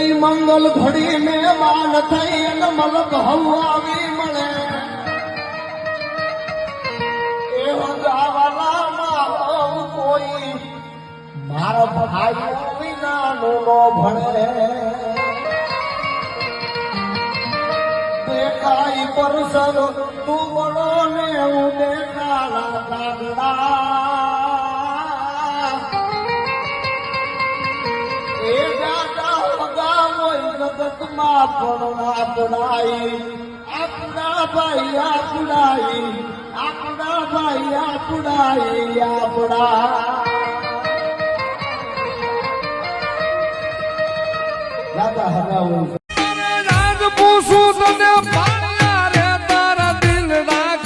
ઈ મંગલ ઘડી ને માન થઈ અને મલક હવાવી મળે. એવો ગાવાલા મારો કોઈ મારા ભાઈઓ વિના નો ભણે. કાઈ પરસર તું બોલો જગતમાં પણ આપણાઈ આપણા ભાઈ આપણાઈ આપણા ભાઈ આપણાઈ આપણા. દાદા હગાવું રાજ પૂછું તને પાડ્યા તારા દિલ ના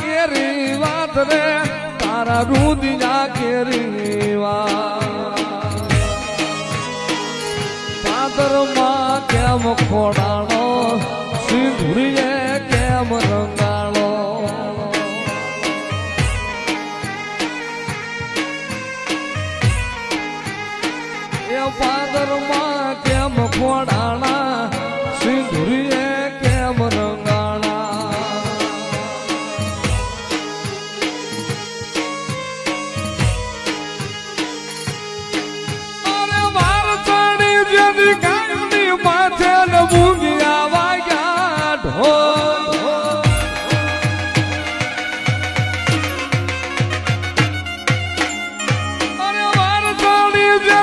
કેમ ખોડાણો સિંધુરીએ કેમ રંગાણો? એ પાદરમાં કેમ ખોડાણા સિંધુરીએ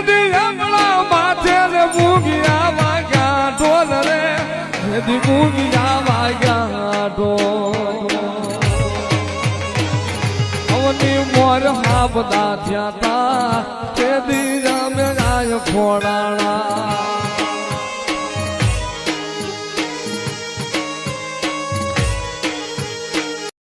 જેની આંગળા માથે ને મૂંગિયા વાગ્યા ઢોલ રે. જેથી મૂંગિયા વાગ્યા ઢોલ. થયા તા તે રામે ગાય ખોડાણા.